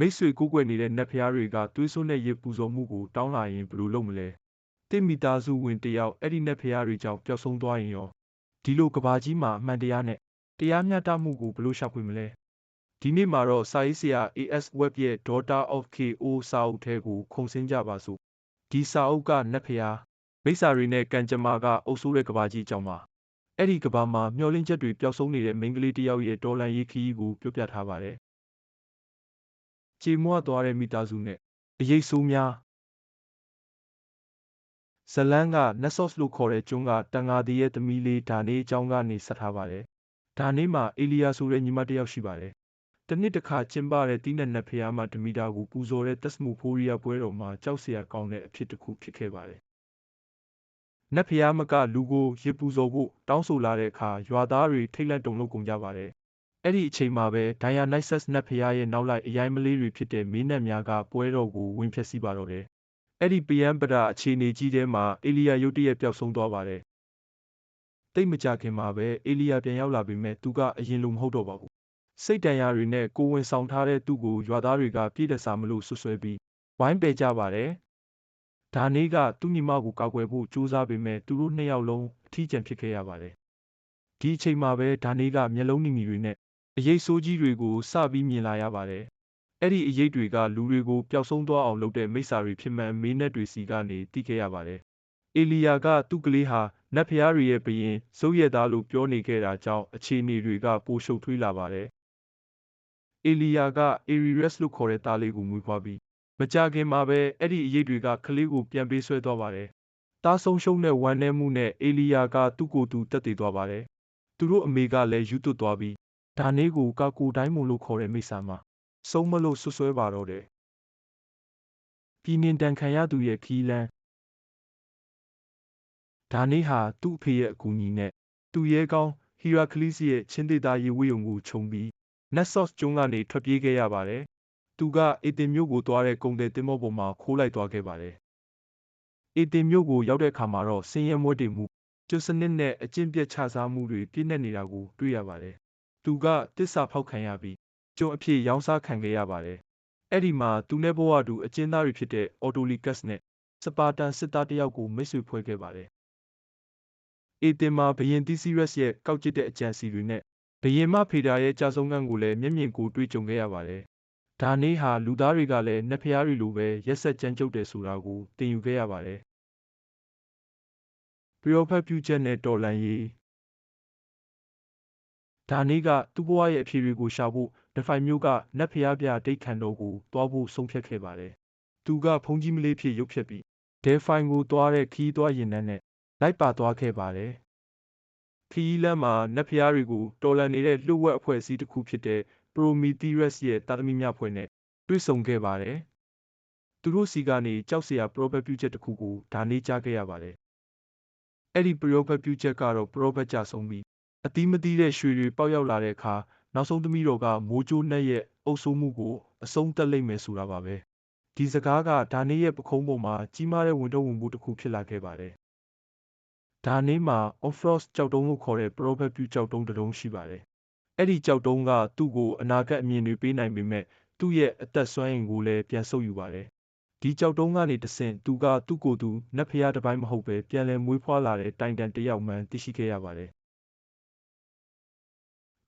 မိတ်ဆွေကိုးကွယ်နေတဲ့နတ်ဖျားတွေကသွေးစွန်းတဲ့ရေပူဇော်မှုကိုတောင်းလာရင်ဘယ်လိုလုပ်မလဲတင့်မိသားစုဝင်တယောက်အဲ့ဒီနတ်ဖျားတွေကြောင့်ပျောက်ဆုံးသွားရင်ရောဒီလိုကဘာကြီးမှာအမှန်တရားနဲ့တရားမျှတမှုကိုဘယ်လိုရှာဖွေမလဲဒီနေ့မှာတော့စာရေးဆရာ AS Web ရဲ့ Daughter of KO စာအုပ်ထဲကိုခုံစင်းကြပါစို့ဒီစာအုပ်ကနတ်ဖျားမိစ္ဆာတွေနဲ့ကံကြမ္မာကအုပ်ဆိုးတဲ့ကဘာကြီးအကြောင်းပါအဲ့ဒီကဘာမှာမျောလင်းချက်တွေပျောက်ဆုံးနေတဲ့မိန်းကလေးတစ်ယောက်ရဲ့တော်လန်ရေးခရီးကိုပြောပြထားပါတယ် ကြေမွသွားတဲ့မိသားစုနဲ့အရေးဆိုးများဇလန်းကနက်ဆော့စ်လို့ခေါ်တဲ့ကျွန်းကတန်ဃာဒီရဲ့သမီးလေးဒါနေအကြောင်းကနေဆက်ထားပါတယ်ဒါနေမှာအေလီယာဆိုတဲ့ညီမတစ်ယောက်ရှိပါတယ်တနှစ်တစ်ခါကျင်းပတဲ့တိနက်နတ်ဖျားမှာဒမီတာကိုပူဇော်တဲ့တက်စမူဖိုးရီးယားပွဲတော်မှာကြောက်စရာကောင်းတဲ့အဖြစ်တစ်ခုဖြစ်ခဲ့ပါတယ်နတ်ဖျားမကလူကိုရေပူဇော်ဖို့တောင်းဆိုလာတဲ့အခါရွာသားတွေထိတ်လန့်တုန်လှုပ်ကုန်ကြပါတယ် အဲ့ဒီအချိန်မှာပဲဒိုင်ယာနိုက်ဆတ်နတ်ဖျားရဲ့နောက်လိုက်အရိုင်းမလေးတွေဖြစ်တဲ့မင်းနတ်များကပွဲတော်ကိုဝင်ဖျက်ဆီးပါတော့တယ်အဲ့ဒီပယံပဒအခြေအနေကြီးထဲမှာအေလီယာရုတ်တရက်ပျောက်ဆုံးသွားပါတယ်တိတ်မကြခင်မှာပဲအေလီယာပြန်ရောက်လာပေမဲ့သူကအရင်လိုမဟုတ်တော့ပါဘူးစိတ်တန်ရာတွေနဲ့ကိုဝင်ဆောင်ထားတဲ့သူ့ကိုရွာသားတွေကပြည့်တစားမလို့ဆွဆွဲပြီးဝိုင်းပယ်ကြပါတယ်ဒါနေကသူ့ညီမကိုကောက်ွယ်ဖို့ကြိုးစားပေမဲ့သူတို့နှစ်ယောက်လုံးအထီးကျန်ဖြစ်ခဲ့ရပါတယ်ဒီအချိန်မှာပဲဒါနေကမျက်လုံးနီနီတွေနဲ့ အရေးဆိုးကြီးတွေကိုစပြီးမြင်လာရပါတယ်အဲ့ဒီအရေးတွေကလူတွေကိုပျောက်ဆုံးသွားအောင်လုပ်တဲ့မိစ္ဆာတွေဖြစ်မှန်မေးနဲ့တွေစီကနေသိခဲ့ရပါတယ်။အေလီယာကသူ့ကလေးဟာနတ်ဖျားတွေရဲ့ဘရင်ဇုတ်ရက်သားလို့ပြောနေခဲ့တာကြောင့်အခြေအနေတွေကပိုရှုပ်ထွေးလာပါတယ်။အေလီယာကအေရီရက်စ်လို့ခေါ်တဲ့သားလေးကိုမွေးဖွားပြီးမကြခင်မှာပဲအဲ့ဒီအရေးတွေကကလေးကိုပြန်ပေးဆွဲသွားပါတယ်။တားဆုံးရှုံးတဲ့ဝမ်းနည်းမှုနဲ့အေလီယာကသူ့ကိုယ်သူတက်တည်သွားပါတယ်။သူတို့အမေကလည်းယူသွတ်သွားပြီး ဒါနေကိုကာကိုတိုင်းမုံလို့ခေါ်တဲ့မိစ္ဆာမှာဆုံးမလို့ဆွဆွဲပါတော့တယ်။ပြည်နှင်တန်ခံရသူရဲ့ခီးလန်းဒါနေဟာသူ့အဖေရဲ့အကူအညီနဲ့သူ့ရဲကောင်းဟီရာကလီစ်ရဲ့ချင်းဒေတာရေဝေးုံကိုခြုံပြီးနက်ဆော့စ်ကျွန်းကနေထွက်ပြေးခဲ့ရပါတယ်။သူကအေတင်မြို့ကိုသွားတဲ့ကုန်တဲ့တင်မောပေါ်မှာခိုးလိုက်သွားခဲ့ပါတယ်။အေတင်မြို့ကိုရောက်တဲ့အခါမှာတော့စင်းရဲမွဲတေမှုကျွစနစ်နဲ့အကျင့်ပြတ်ချစားမှုတွေပြည့်နေနေတာကိုတွေ့ရပါတယ်။ သူကတစ္ဆာဖောက်ခံရပြီးကျုံအဖြစ်ရောင်းစားခံခဲ့ရပါတယ်။အဲ့ဒီမှာသူနဲ့ဘဝတူအကျဉ်းသားတွေဖြစ်တဲ့အော်တိုလီကတ်နဲ့စပါတန်စစ်သားတယောက်ကိုမိတ်ဆွေဖွဲ့ခဲ့ပါတယ်။အေတင်မှာဘယင်တီစီရက်စ်ရဲ့ကောက်ကျစ်တဲ့အကြံစီတွေနဲ့ဘယင်မဖေတာရဲ့ကြာဆုံးခန်းကိုလည်းမျက်မြင်ကိုတွေ့ကြုံခဲ့ရပါတယ်။ဒါနေဟာလူသားတွေကလည်းနှစ်ဖျားတွေလိုပဲရက်ဆက်ကြမ်းကြုတ်တယ်ဆိုတာကိုသင်ယူခဲ့ရပါတယ်။ပျော်ဖက်ပြုချက်နဲ့တော်လန်ရေး ဒါနေကသူ့ဘဝရဲ့အဖြေတွေကိုရှာဖို့ ဒဖိုင်မျိုးကနတ်ဖျားပြဒိတ်ခံတော်ကိုတွားဖို့ ဆုံးဖြတ်ခဲ့ပါတယ်။သူကဖုန်ကြီးမလေးဖြစ် ရုပ်ဖြတ်ပြီးဒဲဖိုင်ကိုတွားတဲ့ခီးသွားရင်နှန်းနဲ့ လိုက်ပါသွားခဲ့ပါတယ်။ခီးလမ်းမှာ နတ်ဖျားတွေကို တော်လန်နေတဲ့လှုပ်ဝက်အဖွဲ့အစည်းတစ်ခုဖြစ်တဲ့ Prometheus ရဲ့တာသမီများဖွဲ့နဲ့ တွေ့ဆုံခဲ့ပါတယ်။သူတို့စီကနေ ကြောက်စရာ prophet ပြုချက်တစ်ခုကို ဒါနေကြားခဲ့ရပါတယ်။အဲ့ဒီ prophet ပြုချက်ကတော့ prophet ကြဆုံးပြီး အသီးမသီးတဲ့ရွှေတွေပေါက်ရောက်လာတဲ့အခါနောက်ဆုံးသမီးတော်ကမိုးကြိုးနှက်ရဲ့အုပ်ဆိုးမှုကိုအဆုံးသတ်လိမ့်မယ်ဆိုတာပါပဲဒီစကားကဒါနေရဲ့ပခုံးပေါ်မှာကြီးမားတဲ့ဝင်တော့ဝင်မှုတစ်ခုဖြစ်လာခဲ့ပါတယ်ဒါနေမှာ Offrost ကြောက်တုံးလို့ခေါ်တဲ့ Prophet ပြုကြောက်တုံးတစ်တုံးရှိပါတယ်အဲ့ဒီကြောက်တုံးကသူ့ကိုအနာဂတ်အမြင်တွေပေးနိုင်ပေမဲ့သူ့ရဲ့အသက်ဆွမ်းရင်ကိုလည်းပြန်ဆုပ်ယူပါတယ်ဒီကြောက်တုံးကနေတဆင့်သူကသူ့ကိုယ်သူနတ်ဖျားတစ်ပိုင်းမဟုတ်ပဲပြန်လည်မွေးဖွားလာတဲ့တိုင်တန်တယောက်မှန်သိရှိခဲ့ရပါတယ်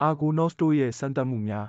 အာဂိုနော့စ်တို့ရဲ့စမ်းသပ်မှုများ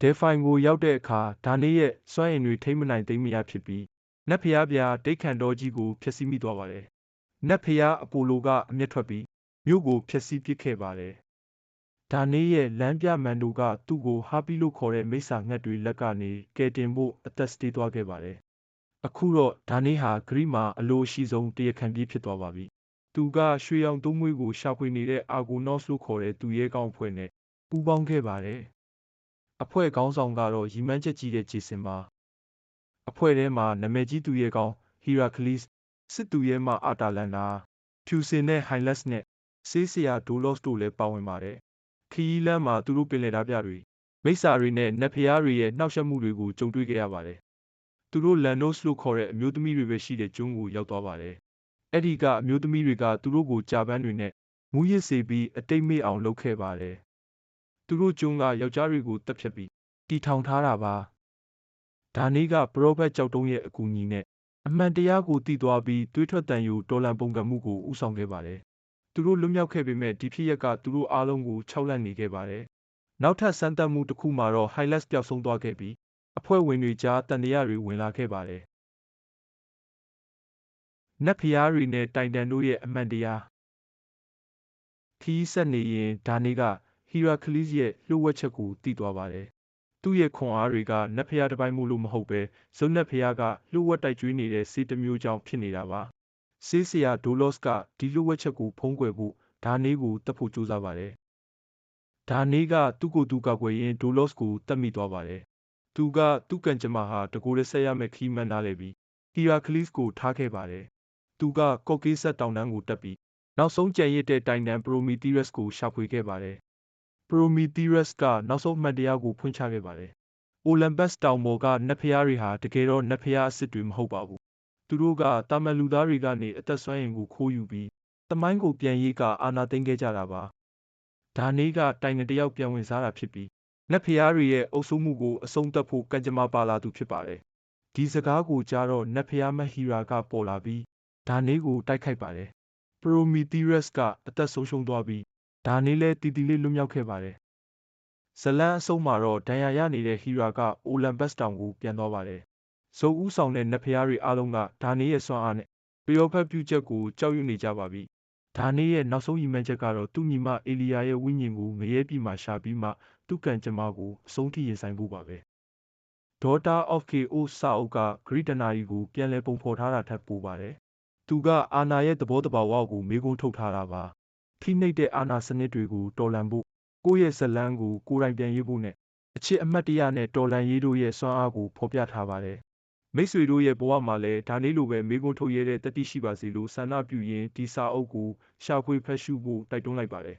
ဒဲဖိုင်ကိုရောက်တဲ့အခါဒါနေရဲ့စွမ်းအင်တွေထိမ့်မနိုင်သိမ်းမရဖြစ်ပြီးနတ်ဖျားပြားဒိတ်ခန်တော်ကြီးကိုဖျက်ဆီးမိသွားပါတယ်။နတ်ဖျားအပိုလိုကအမျက်ထွက်ပြီးမြို့ကိုဖျက်ဆီးပစ်ခဲ့ပါတယ်။ဒါနေရဲ့လမ်းပြမန်တို့ကသူ့ကိုဟာပီလို့ခေါ်တဲ့မိစ္ဆာငှက်တွေလက်ကနေကယ်တင်ဖို့အသက်စတေးသွားခဲ့ပါတယ်။အခုတော့ဒါနေဟာဂရိမာအလိုရှိဆုံးတရားခံပြေးဖြစ်သွားပါပြီ သူကရွှေရောင်သုံးမွေးကိုရှာဖွေနေတဲ့အာဂိုနော့စ်လို့ခေါ်တဲ့သူရဲကောင်းအဖွဲ့နဲ့ပူးပေါင်းခဲ့ပါတယ်။အဖွဲ့ခေါင်းဆောင်ကတော့ရီမန်းချက်ကြီးတဲ့ဂျေဆင်ပါ။အဖွဲ့ထဲမှာနာမည်ကြီးသူရဲကောင်းဟီရာကလစ်စစ်သူရဲမအာတာလန်နာဖြူစင်နဲ့ဟိုင်လက်စ်နဲ့ဆေးဆရာဒိုလော့စ်တို့လည်းပါဝင်ပါတယ်။ခီးလန်းမှာသူတို့ပင်လယ်သားပြတွေမိစ္ဆာတွေနဲ့နတ်ဖျားတွေရဲ့နှောက်ယှက်မှုတွေကိုကြုံတွေ့ခဲ့ရပါတယ်။သူတို့လန်နို့စ်လို့ခေါ်တဲ့အမျိုးသမီးတွေပဲရှိတဲ့ကျွန်းကိုရောက်သွားပါတယ် အဲ့ဒီကအမျိုးသမီးတွေကသူတို့ကိုကြာပန်းတွေနဲ့မူးယစ်စေပြီးအတိတ်မေ့အောင်လုပ်ခဲ့ပါတယ်။သူတို့ကျွန်းကယောက်ျားတွေကိုတပ်ဖြတ်ပြီးတည်ထောင်ထားတာပါ။ဒါနေ့ကပရောဖက်ကြောက်တုံးရဲ့အကူအညီနဲ့အမှန်တရားကိုတည်သွားပြီးသွေးထွက်တန်ယူတော်လန်ပုံကံမှုကိုဥဆောင်ခဲ့ပါတယ်။သူတို့လွတ်မြောက်ခဲ့ပေမဲ့ဒီဖြစ်ရက်ကသူတို့အားလုံးကိုခြောက်လန့်နေခဲ့ပါတယ်။နောက်ထပ်စမ်းသပ်မှုတစ်ခုမှာတော့ Highlights ပျောက်ဆုံးသွားခဲ့ပြီးအဖွဲ့ဝင်တွေကြားတန်တရားတွေဝင်လာခဲ့ပါတယ်။ နတ်ဖျားတွေနဲ့တိုင်တန်တို့ရဲ့အမှန်တရားခီးဆက်နေရင်ဒါနေကဟီရာကလီစ်ရဲ့လှုပ်ဝက်ချက်ကိုတည်သွားပါတယ်။သူ့ရဲ့ခွန်အားတွေကနတ်ဖျားတစ်ပိုင်းမို့လို့မဟုတ်ပဲဇုံနတ်ဖျားကလှုပ်ဝက်တိုက်ကျွေးနေတဲ့စေတစ်မျိုးကြောင့်ဖြစ်နေတာပါ။ဆေးဆရာဒိုလော့စ်ကဒီလှုပ်ဝက်ချက်ကိုဖုံးကွယ်ဖို့ဒါနေကိုတတ်ဖို့ကြိုးစားပါတယ်။ဒါနေကသူ့ကိုယ်သူကောက်ွယ်ရင်းဒိုလော့စ်ကိုတတ်မိသွားပါတယ်။သူကသူ့ကံကြမ္မာဟာတကိုယ်ရဲဆက်ရမယ့်ခီးမှန်းထားလေပြီးဟီရာကလီစ်ကိုထားခဲ့ပါတယ်။ သူက ကော့ကေးဆက်တောင်တန်းကိုတက်ပြီး နောက်ဆုံးကြံရစ်တဲ့တိုင်တန်ပရိုမီသီးရပ်စ်ကို ရှာဖွေခဲ့ပါတယ်။ပရိုမီသီးရပ်စ်ကနောက်ဆုံးမှတ်တရားကို ဖွင့်ချခဲ့ပါတယ်။အိုလံပတ်စ်တောင်ပေါ်က နတ်ဖျားတွေဟာ တကယ်တော့ နတ်ဖျားအစ်စ်တွေ မဟုတ်ပါဘူး။သူတို့ကတာမန်လူသားတွေကနေ အသက်ဆွမ်းရင်ကို ခိုးယူပြီးတမိုင်းကိုပြန်ရေးကအာနာသိမ်းခဲ့ကြတာပါ။ဒါနေ့က တိုင်ငတယောက် ပြန်ဝင်စားတာဖြစ်ပြီး နတ်ဖျားတွေရဲ့ အုပ်စိုးမှုကို အဆုံးသတ်ဖို့ ကံကြမ္မာပါလာသူ ဖြစ်ပါတယ်။ဒီစကားကိုကြားတော့ နတ်ဖျား မဟီရာက ပေါ်လာပြီး ဒါနေ့ကိုတိုက်ခိုက်ပါတယ်။ပရိုမီသီးရပ်စ်ကအသက်ဆုံးရှုံးသွားပြီး ဒါနေ့လဲတီတီလေးလွတ်မြောက်ခဲ့ပါတယ်။ဇလန်းအဆုံးမှာတော့ ဒဏ်ရာရနေတဲ့ဟီရာကအိုလံပတ်စ်တောင်ကို ပြန်သွားပါတယ်။ဇုံဦးဆောင်တဲ့ နတ်ဖျားတွေအားလုံးက ဒါနေ့ရဲ့စွမ်းအားနဲ့ပျော်ဖက်ပြုချက်ကို ကြောက်ရွံ့နေကြပါပြီ။ဒါနေ့ရဲ့နောက်ဆုံးရည်မှန်းချက်ကတော့ သူ့ညီမအေလီယာရဲ့ဝိညာဉ်ကို ငရဲပြည်မှာရှာပြီးမှ သူ့ကံကြမ္မာကို အဆုံးထိရင်ဆိုင်ဖို့ပါပဲ။ Daughter of Chaos စာအုပ်က ဂရိတနာရီကို ပြန်လည်ပုံဖော်ထားတာထက် ပိုပါတယ်။ သူက အာနာရဲ့သဘောတဘာဝကို မေးခွန်းထုတ်ထားတာပါ။ဖိနှိပ်တဲ့ အာနာစနစ်တွေကို တော်လှန်ဖို့ ကိုယ့်ရဲ့ဇလန်းကို ကိုယ်တိုင်ပြန်ရေးဖို့နဲ့ အချစ်အမှတ်တရနဲ့ တော်လှန်ရေးတို့ရဲ့ စွမ်းအားကို ဖော်ပြထားပါတယ်။မိတ်ဆွေတို့ရဲ့ဘဝမှာလည်း ဒါနေ့လိုပဲ မေးခွန်းထုတ်ရတဲ့တတိရှိပါစေလို့ ဆန္ဒပြုရင်း ဒီစာအုပ်ကို ရှာဖွေဖတ်ရှုဖို့ တိုက်တွန်းလိုက်ပါတယ်